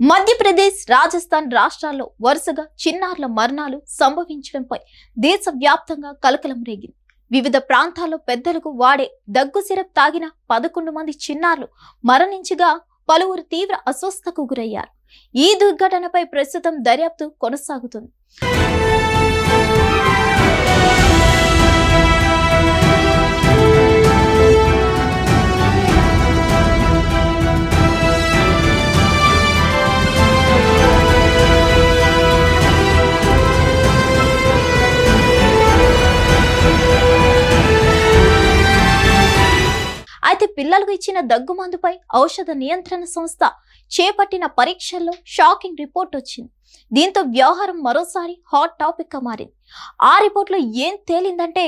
మధ్యప్రదేశ్ రాజస్థాన్ రాష్ట్రాల్లో వరుసగా చిన్నారుల మరణాలు సంభవించడంపై దేశవ్యాప్తంగా కలకలం రేగింది. వివిధ ప్రాంతాల్లో పెద్దలకు వాడే దగ్గు సిరప్ తాగిన పదకొండు మంది చిన్నారులు మరణించగా పలువురు తీవ్ర అస్వస్థకు గురయ్యారు. ఈ దుర్ఘటనపై ప్రస్తుతం దర్యాప్తు కొనసాగుతుంది. పిల్లలకు ఇచ్చిన దగ్గు మందుపై ఔషధ నియంత్రణ సంస్థ చేపట్టిన పరీక్షల్లో షాకింగ్ రిపోర్ట్ వచ్చింది. దీంతో వ్యవహారం మరోసారి హాట్ టాపిక్గా మారింది. ఆ రిపోర్ట్లో ఏం తేలిందంటే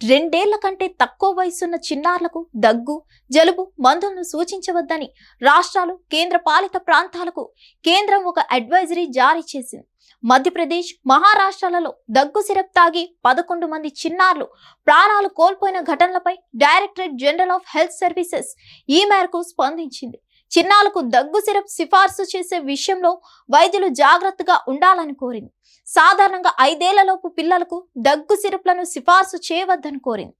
రెండేళ్ళ కంటే తక్కువ వయసున్న చిన్నారులకు దగ్గు జలుబు మందులను సూచించవద్దని రాష్ట్రాలు కేంద్ర పాలిత ప్రాంతాలకు కేంద్రం ఒక అడ్వైజరీ జారీ చేసింది. మధ్యప్రదేశ్ మహారాష్ట్రాలలో దగ్గు సిరప్ తాగి పదకొండు మంది చిన్నారులు ప్రాణాలు కోల్పోయిన ఘటనలపై directorate general of health services ఈ మేరకు స్పందించింది. చిన్నాలకు దగ్గు సిరప్ సిఫార్సు చేసే విషయంలో వైద్యులు జాగ్రత్తగా ఉండాలని కోరింది. సాధారణంగా ఐదేళ్ళలోపు పిల్లలకు దగ్గు సిరప్లను సిఫార్సు చేయవద్దని కోరింది.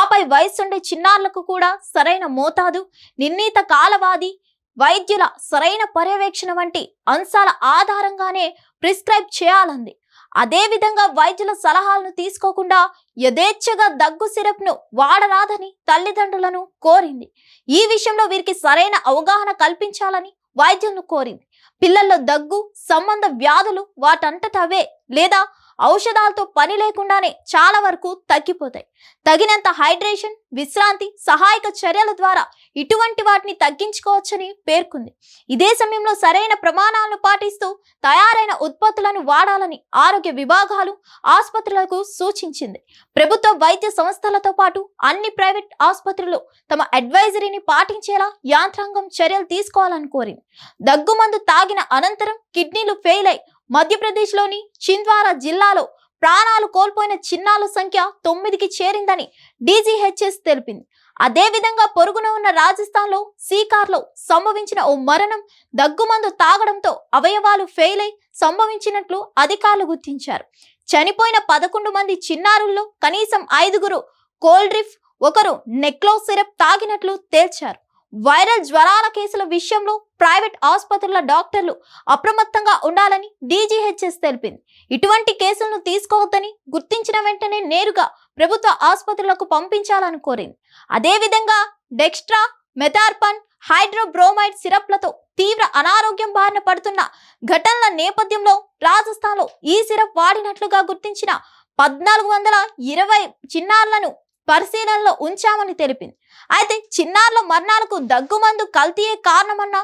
ఆపై వయసుండే చిన్నారులకు కూడా సరైన మోతాదు నిర్ణీత కాలవాది వైద్యుల సరైన పర్యవేక్షణ వంటి అంశాల ఆధారంగానే ప్రిస్క్రైబ్ చేయాలంది. అదేవిధంగా వైద్యుల సలహాలను తీసుకోకుండా యథేచ్ఛగా దగ్గు సిరప్ను వాడరాదని తల్లిదండ్రులను కోరింది. ఈ విషయంలో వీరికి సరైన అవగాహన కల్పించాలని వైద్యులను కోరింది. పిల్లల్లో దగ్గు సంబంధ వ్యాధులు వాటంతటవే లేదా ఔషధాలతో పని లేకుండానే చాలా వరకు తగ్గిపోతాయి. తగినంత హైడ్రేషన్ విశ్రాంతి సహాయక చర్యల ద్వారా ఇటువంటి వాటిని తగ్గించుకోవచ్చని పేర్కొంది. ఇదే సమయంలో సరైన ప్రమాణాలను పాటిస్తూ తయారైన ఉత్పత్తులను వాడాలని ఆరోగ్య విభాగాలు ఆసుపత్రులకు సూచించింది. ప్రభుత్వ వైద్య సంస్థలతో పాటు అన్ని ప్రైవేట్ ఆసుపత్రులు తమ అడ్వైజరీని పాటించేలా యాంత్రాంగం చర్యలు తీసుకోవాలని కోరింది. దగ్గుమందు తాగిన అనంతరం కిడ్నీలు ఫెయిల్ అయి మధ్యప్రదేశ్లోని చింద్వారా జిల్లాలో ప్రాణాలు కోల్పోయిన చిన్నాల సంఖ్య తొమ్మిదికి చేరిందని డీజీహెచ్ఎస్ తెలిపింది. అదేవిధంగా పొరుగున ఉన్న రాజస్థాన్లో సీకార్లో సంభవించిన ఓ మరణం దగ్గుమందు తాగడంతో అవయవాలు ఫెయిల్ అయి సంభవించినట్లు అధికారులు గుర్తించారు. చనిపోయిన పదకొండు మంది చిన్నారుల్లో కనీసం ఐదుగురు కోల్డ్రిఫ్ ఒకరు నెక్లో సిరప్ తాగినట్లు తేల్చారు. వైరల్ జ్వరాల కేసుల విషయంలో ప్రైవేట్ ఆసుపత్రుల డాక్టర్లు అప్రమత్తంగా ఉండాలని డీజీహెచ్ఎస్ తెలిపింది. ఇటువంటి కేసులను తీసుకోవద్దని గుర్తించిన వెంటనే నేరుగా ప్రభుత్వ ఆసుపత్రులకు పంపించాలని కోరింది. అదేవిధంగా డెక్స్ట్రా మెథార్పన్ హైడ్రోబ్రోమైడ్ సిరప్లతో తీవ్ర అనారోగ్యం బారిన పడుతున్న ఘటనల నేపథ్యంలో రాజస్థాన్లో ఈ సిరప్ వాడినట్లుగా గుర్తించిన పద్నాలుగు వందల ఇరవై చిన్నారులను పరిశీలనలో ఉంచామని తెలిపింది. అయితే చిన్నారుల మరణాలకు దగ్గుమందు కల్తీయే కారణమన్న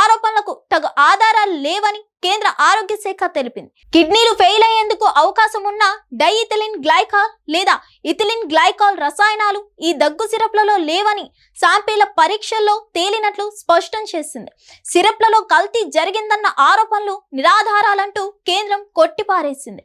ఆరోపణలకు తగు ఆధారాలు లేవని కేంద్ర ఆరోగ్య శాఖ తెలిపింది. కిడ్నీలు ఫెయిల్ అయ్యేందుకు అవకాశం ఉన్న డైఇథిలిన్ గ్లైకాల్ లేదా ఇథిలిన్ గ్లైకాల్ రసాయనాలు ఈ దగ్గు సిరప్లలో లేవని శాంపిల పరీక్షల్లో తేలినట్లు స్పష్టం చేసింది. సిరప్లలో కల్తీ జరిగిందన్న ఆరోపణలు నిరాధారాలంటూ కేంద్రం కొట్టిపారేసింది.